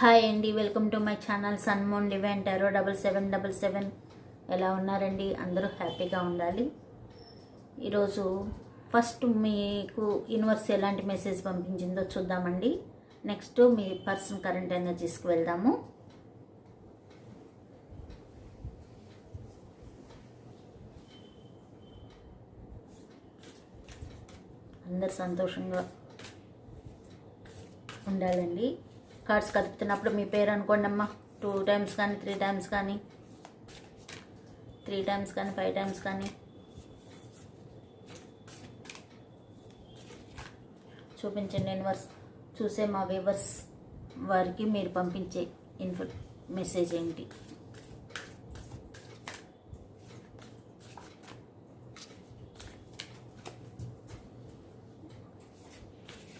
Hi అండి welcome to my channel సన్మోన్ డివెంట్ ఎరో డబల్ సెవెన్ డబల్ సెవెన్. ఎలా ఉన్నారండి? అందరూ హ్యాపీగా ఉండాలి. ఈరోజు ఫస్ట్ మీకు యూనివర్స్ ఎలాంటి మెసేజ్ పంపించిందో చూద్దామండి. నెక్స్ట్ మీ పర్సన్ కరెంట్ ఎనర్జీస్కి వెళ్దాము. అందరు సంతోషంగా ఉండాలండి. కార్డ్స్ కదుపుతున్నప్పుడు మీ పేరు అనుకోండి అమ్మా. టూ టైమ్స్ కానీ త్రీ టైమ్స్ కానీ. త్రీ టైమ్స్ కానీ ఫైవ్ టైమ్స్ కానీ. చూపించండి యూనివర్స్ చూసే మా వ్యూవర్స్ వారికి మీరు పంపించే ఇన్ఫో మెసేజ్ ఏంటి?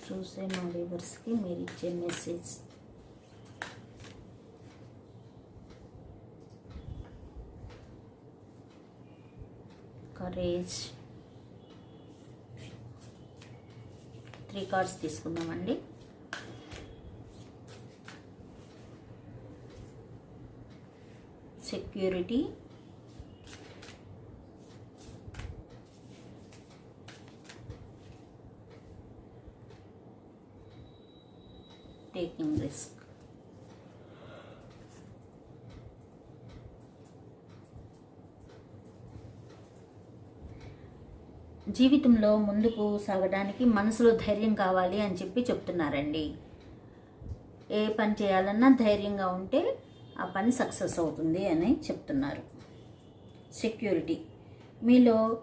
చూసే మా వ్యూవర్స్కి మీరు ఇచ్చే మెసేజ్ కరేజ్ త్రీ కార్డ్స్ తీసుకుందామండి. సెక్యూరిటీ టేకింగ్ రిస్క్ జీవితంలో ముందుకు సాగడానికి మనసులో ధైర్యం కావాలి అని చెప్పి చెప్తున్నారండి. ఏ పని చేయాలన్నా ధైర్యంగా ఉంటే ఆ పని సక్సెస్ అవుతుంది అని చెప్తున్నారు. సెక్యూరిటీ. మీలో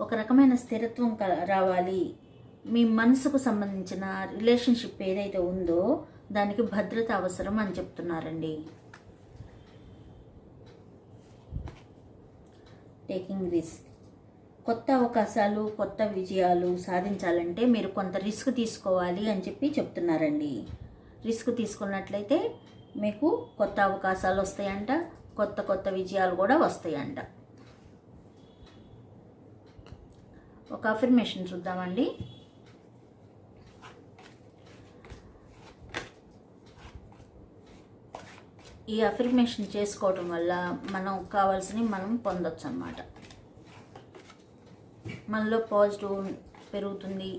ఒక రకమైన స్థిరత్వం క- రావాలి. మీ మనసుకు సంబంధించిన రిలేషన్షిప్ ఏదైతే ఉందో దానికి భద్రత అవసరం అని చెప్తున్నారండి. Taking risk. కొత్త అవకాశాలు కొత్త విజయాలు సాధించాలంటే మీరు కొంత రిస్క్ తీసుకోవాలి అని చెప్పి చెప్తున్నారండి. రిస్క్ తీసుకున్నట్లయితే మీకు కొత్త అవకాశాలు వస్తాయంట కొత్త కొత్త విజయాలు కూడా వస్తాయంట. ఒక అఫర్మేషన్ చూద్దామండి. ఈ అఫర్మేషన్ చేసుకోవడం వల్ల మనం కావాల్సినవి మనం పొందొచ్చు అన్నమాట మనలో పాజిటివ్ పెరుగుతుంది.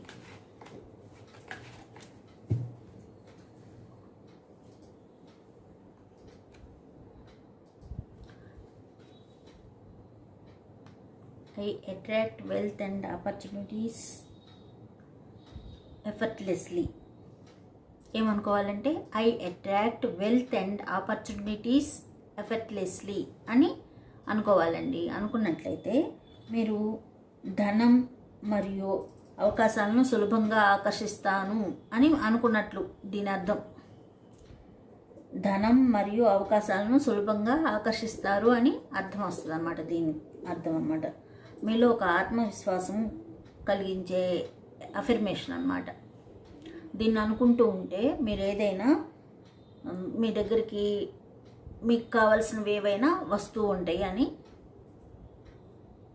I attract wealth and opportunities effortlessly ఏమనుకోవాలంటే I attract wealth and opportunities effortlessly అని అనుకోవాలండి. అనుకున్నట్లయితే మీరు ధనం మరియు అవకాశాలను సులభంగా ఆకర్షిస్తాను అని అనుకున్నట్లు దీని అర్థం. ధనం మరియు అవకాశాలను సులభంగా ఆకర్షిస్తారు అని అర్థం వస్తుంది అన్నమాట దీని అర్థం అన్నమాట. మీలో ఒక ఆత్మవిశ్వాసం కలిగించే అఫర్మేషన్ అన్నమాట. దీన్ని అనుకుంటూ ఉంటే మీరు ఏదైనా మీ దగ్గరికి మీకు కావాల్సినవి ఏవైనా వస్తూ ఉంటాయి అని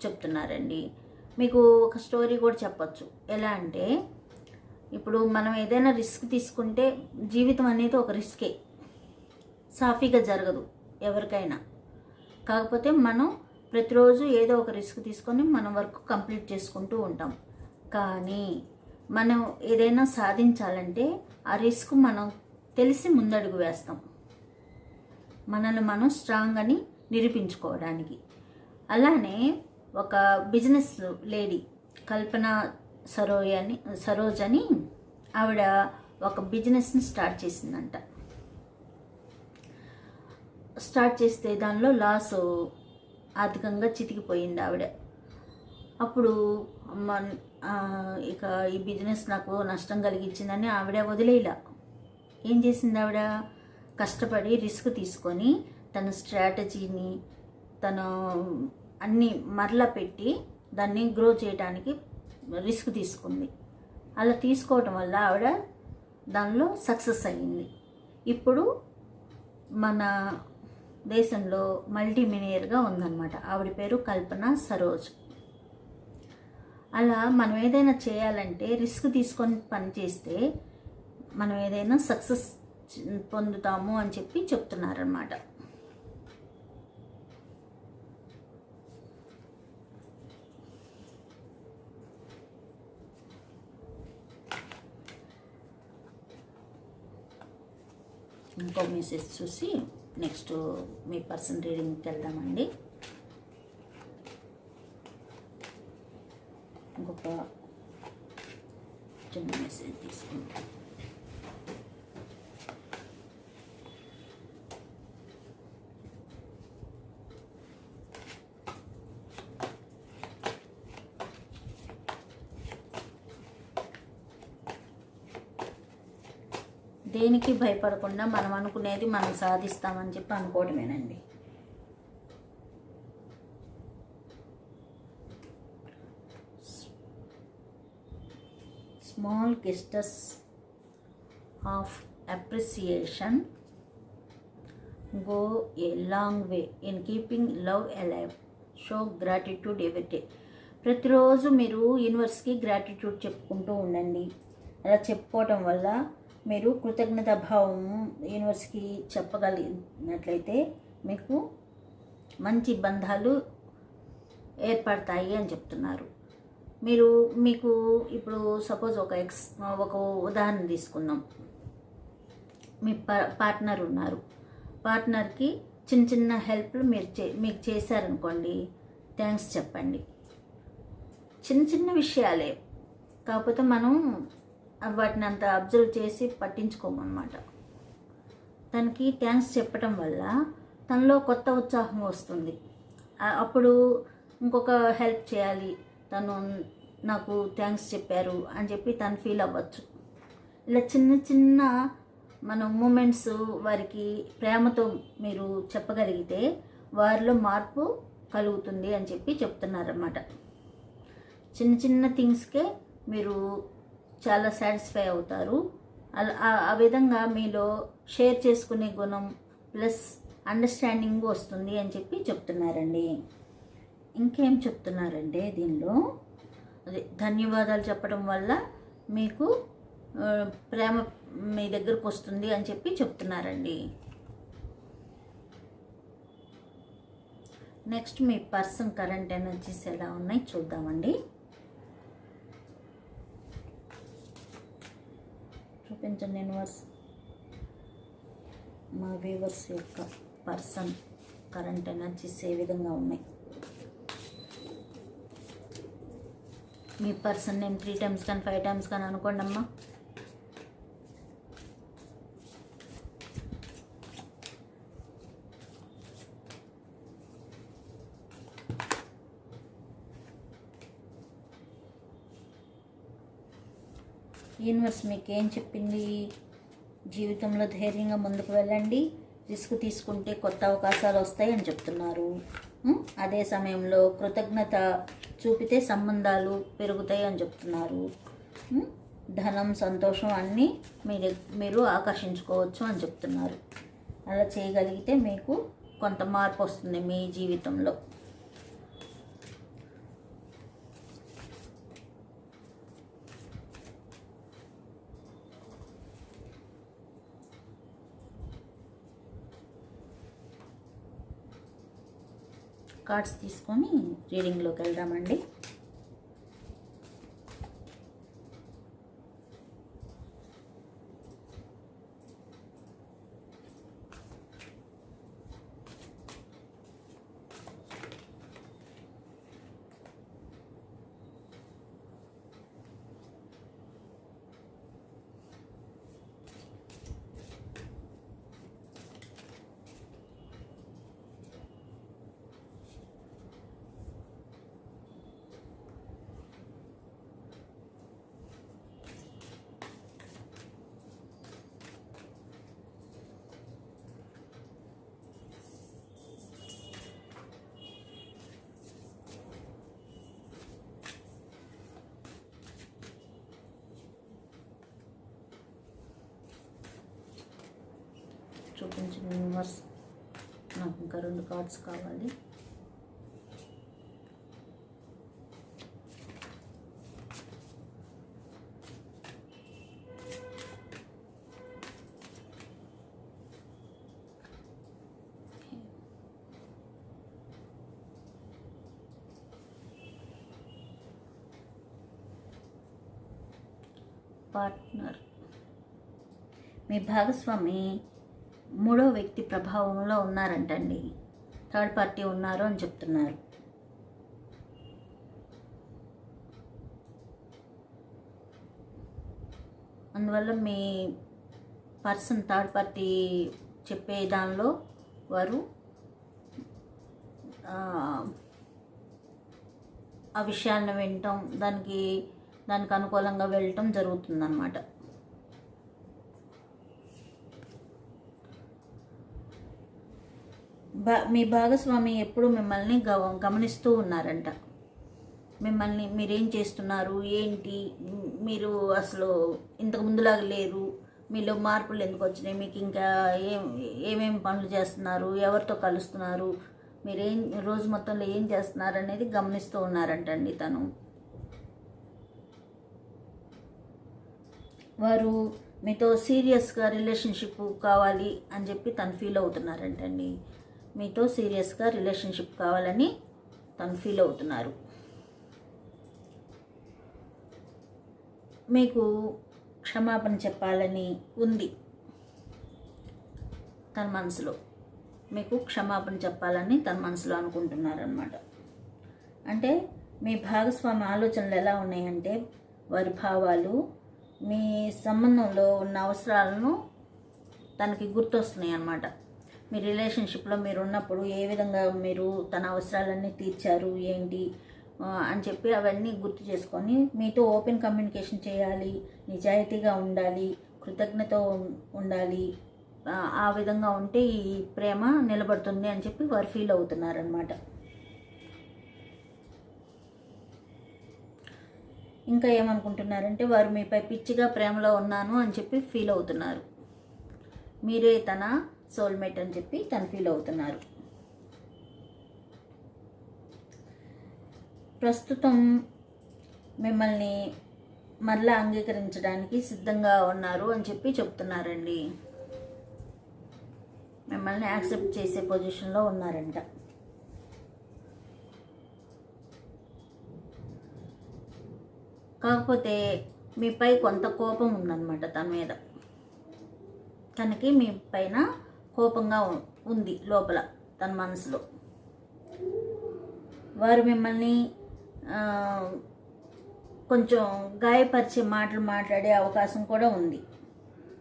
చెప్తున్నారండి. మీకు ఒక స్టోరీ కూడా చెప్పొచ్చు. ఎలా అంటే ఇప్పుడు మనం ఏదైనా రిస్క్ తీసుకుంటే జీవితం అనేది ఒక రిస్కే సాఫీగా జరగదు ఎవరికైనా. కాకపోతే మనం ప్రతిరోజు ఏదో ఒక రిస్క్ తీసుకొని మనం వర్క్ కంప్లీట్ చేసుకుంటూ ఉంటాం. కానీ మనం ఏదైనా సాధించాలంటే ఆ రిస్క్ మనం తెలిసి ముందడుగు వేస్తాం. మనల్ని మనం స్ట్రాంగ్ అని నిరూపించుకోవడానికి. అలానే ఒక బిజినెస్ లేడీ కల్పన సరోయ్ అని సరోజ్ అని ఆవిడ ఒక బిజినెస్ని స్టార్ట్ చేసిందంట. స్టార్ట్ చేస్తే దానిలో లాస్ ఆర్థికంగా చితికిపోయింది ఆవిడ. అప్పుడు మన ఇక ఈ బిజినెస్ నాకు నష్టం కలిగించిందని ఆవిడ వదిలేలా ఏం చేసింది ఆవిడ? కష్టపడి రిస్క్ తీసుకొని తన స్ట్రాటజీని తన అన్ని మరలా పెట్టి దాన్ని గ్రో చేయడానికి రిస్క్ తీసుకుంది. అలా తీసుకోవటం వల్ల ఆవిడ దానిలో సక్సెస్ అయ్యింది. ఇప్పుడు మన దేశంలో మల్టీమినియర్గా ఉందన్నమాట. ఆవిడ పేరు కల్పన సరోజ్. అలా మనం ఏదైనా చేయాలంటే రిస్క్ తీసుకొని పనిచేస్తే మనం ఏదైనా సక్సెస్ పొందుతాము అని చెప్పి చెప్తున్నారనమాట ఇంకో మెసేజ్ చూసి నెక్స్ట్ మీ పర్సన్ రీడింగ్కి వెళ్దామండి. ఇంకొక చిన్న మెసేజ్ తీసుకుంటాం దేనికి భయపడకుండా మనం అనుకునేది మనం సాధిస్తామని చెప్పి అనుకోవడమేనండి small gestures of appreciation go a long way in keeping love alive show gratitude every ప్రతిరోజు మీరు యూనివర్స్కి గ్రాటిట్యూడ్ చెప్పుకుంటూ ఉండండి. అలా చెప్పుకోవటం వల్ల మీరు కృతజ్ఞత భావం యూనివర్స్కి చెప్పగలిగినట్లయితే మీకు మంచి బంధాలు ఏర్పడతాయి అని చెప్తున్నారు. మీరు మీకు ఇప్పుడు సపోజ్ ఒక ఎక్స్ ఒక ఉదాహరణ తీసుకుందాం. మీ పార్ట్నర్ ఉన్నారు. పార్ట్నర్కి చిన్న చిన్న హెల్ప్లు మీరు చే మీకు చేశారనుకోండి థ్యాంక్స్ చెప్పండి. చిన్న చిన్న విషయాలే. కాకపోతే మనం వాటిని అంత అబ్జర్వ్ చేసి పట్టించుకోమన్నమాట. తనకి థ్యాంక్స్ చెప్పటం వల్ల తనలో కొత్త ఉత్సాహం వస్తుంది. అప్పుడు ఇంకొక హెల్ప్ చేయాలి. తను నాకు థ్యాంక్స్ చెప్పారు అని చెప్పి తను ఫీల్ అవ్వచ్చు. ఇలా చిన్న చిన్న మన మూమెంట్స్ వారికి ప్రేమతో మీరు చెప్పగలిగితే వారిలో మార్పు కలుగుతుంది అని చెప్పి చెప్తున్నారన్నమాట. చిన్న చిన్న థింగ్స్కే మీరు చాలా సాటిస్ఫై అవుతారు. ఆ- విధంగా మీలో షేర్ చేసుకునే గుణం ప్లస్ అండర్స్టాండింగ్ వస్తుంది అని చెప్పి చెప్తున్నారండి. ఇంకేం చెప్తున్నారంటే దీనిలో అదే ధన్యవాదాలు చెప్పడం వల్ల మీకు ప్రేమ మీ దగ్గరకు వస్తుంది అని చెప్పి చెప్తున్నారండి. నెక్స్ట్ మీ పర్సన్ కరెంట్ ఎనర్జీస్ ఎలా ఉన్నాయి చూద్దామండి. చూపించండి యూనివర్స్ మా వ్యూవర్స్ యొక్క పర్సన్ కరెంట్ ఎనర్జీస్ ఏ విధంగా ఉన్నాయి? మీ పర్సన్ నేమ్ త్రీ టైమ్స్ కానీ ఫైవ్ టైమ్స్ కానీ అనుకోండి అమ్మా యూనివర్స్ మీకు ఏం చెప్పింది? జీవితంలో ధైర్యంగా ముందుకు వెళ్ళండి. రిస్క్ తీసుకుంటే కొత్త అవకాశాలు వస్తాయి అని చెప్తున్నారు అదే సమయంలో కృతజ్ఞత చూపితే సంబంధాలు పెరుగుతాయి అని చెప్తున్నారు ధనం సంతోషం అన్నీ మీరు మీరు ఆకర్షించుకోవచ్చు అని చెప్తున్నారు. అలా చేయగలిగితే మీకు కొంత మార్పు వస్తుంది మీ జీవితంలో. కార్డ్స్ తీసుకొని రీడింగ్లోకి వెళ్దామండి. చూపించిన యూనివర్స్. నాకు ఇంకా రెండు కార్డ్స్ కావాలి. పార్ట్నర్. మీ భాగస్వామి మూడో వ్యక్తి ప్రభావంలో ఉన్నారంటండి. థర్డ్ పార్టీ ఉన్నారు అని చెప్తున్నారు. అందువల్ల మీ పర్సన్ థర్డ్ పార్టీ చెప్పే దానిలో వారు ఆ, విషయాలను వినటం దానికి దానికి అనుకూలంగా వెళ్ళటం జరుగుతుందన్నమాట. మీ భాగస్వామి ఎప్పుడు మిమ్మల్ని గవ గమనిస్తూ ఉన్నారంట. మిమ్మల్ని మీరేం చేస్తున్నారు? ఏంటి? మీరు అసలు ఇంతకు ముందులాగా లేరు. మీలో మార్పులు ఎందుకు వచ్చినాయి? మీకు ఇంకా ఏం ఏమేమి పనులు చేస్తున్నారు? ఎవరితో కలుస్తున్నారు? మీరేం రోజు మొత్తంలో ఏం చేస్తున్నారు అనేది గమనిస్తూ ఉన్నారంటండి తను. వారు మీతో సీరియస్గా రిలేషన్షిప్ కావాలి అని చెప్పి తను ఫీల్ అవుతున్నారంటండి. మీతో సీరియస్గా రిలేషన్షిప్ కావాలని తను ఫీల్ అవుతున్నారు. మీకు క్షమాపణ చెప్పాలని ఉంది తన మనసులో. మీకు క్షమాపణ చెప్పాలని తన మనసులో అనుకుంటున్నారనమాట అంటే మీ భాగస్వామి ఆలోచనలు ఎలా ఉన్నాయంటే వారి భావాలు మీ సంబంధంలో ఉన్న అవసరాలను తనకి గుర్తొస్తున్నాయి అన్నమాట మీ రిలేషన్షిప్లో మీరు ఉన్నప్పుడు ఏ విధంగా మీరు తన అవసరాలన్నీ తీర్చారు ఏంటి? అని చెప్పి అవన్నీ గుర్తు చేసుకొని మీతో ఓపెన్ కమ్యూనికేషన్ చేయాలి నిజాయితీగా ఉండాలి కృతజ్ఞత ఉండాలి. ఆ విధంగా ఉంటే ఈ ప్రేమ నిలబడుతుంది అని చెప్పి వారు ఫీల్ అవుతున్నారనమాట ఇంకా ఏమనుకుంటున్నారంటే వారు మీపై పిచ్చిగా ప్రేమలో ఉన్నాను అని చెప్పి ఫీల్ అవుతున్నారు. మీరే తన సోల్మేట్ అని చెప్పి తను ఫీల్ అవుతున్నారు. ప్రస్తుతం మిమ్మల్ని మరలా అంగీకరించడానికి సిద్ధంగా ఉన్నారు అని చెప్పి చెప్తున్నారండి. మిమ్మల్ని యాక్సెప్ట్ చేసే పొజిషన్లో ఉన్నారంట. కాకపోతే మీపై కొంత కోపం ఉందన్నమాట తన మీద. తనకి మీ పైన కోపంగా ఉ- ఉంది లోపల తన మనసులో. వారు మిమ్మల్ని కొంచెం గాయపరిచే మాటలు మాట్లాడే అవకాశం కూడా ఉంది.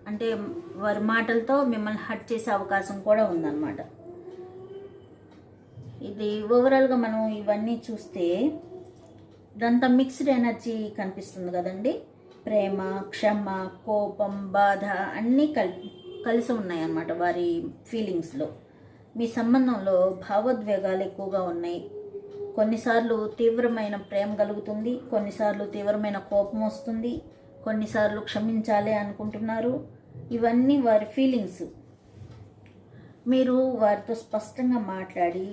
అంటే వారి మాటలతో మిమ్మల్ని హట్ చేసే అవకాశం కూడా ఉందన్నమాట. ఇది ఓవరాల్గా మనం ఇవన్నీ చూస్తే ఇదంతా మిక్స్డ్ ఎనర్జీ కనిపిస్తుంది కదండి. ప్రేమ క్షమ కోపం బాధ అన్నీ కలిపి కలిసి ఉన్నాయన్నమాట వారి ఫీలింగ్స్లో. మీ సంబంధంలో భావోద్వేగాలు ఎక్కువగా ఉన్నాయి. కొన్నిసార్లు తీవ్రమైన ప్రేమ కలుగుతుంది కొన్నిసార్లు తీవ్రమైన కోపం వస్తుంది కొన్నిసార్లు క్షమించాలి అనుకుంటున్నారు. ఇవన్నీ వారి ఫీలింగ్స్. మీరు వారితో స్పష్టంగా మాట్లాడి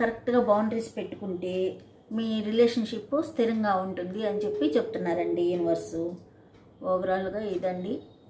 కరెక్ట్గా బౌండరీస్ పెట్టుకుంటే మీ రిలేషన్షిప్ స్థిరంగా ఉంటుంది అని చెప్పి చెప్తున్నారండి యూనివర్సు. ఓవరాల్గా ఇదండి.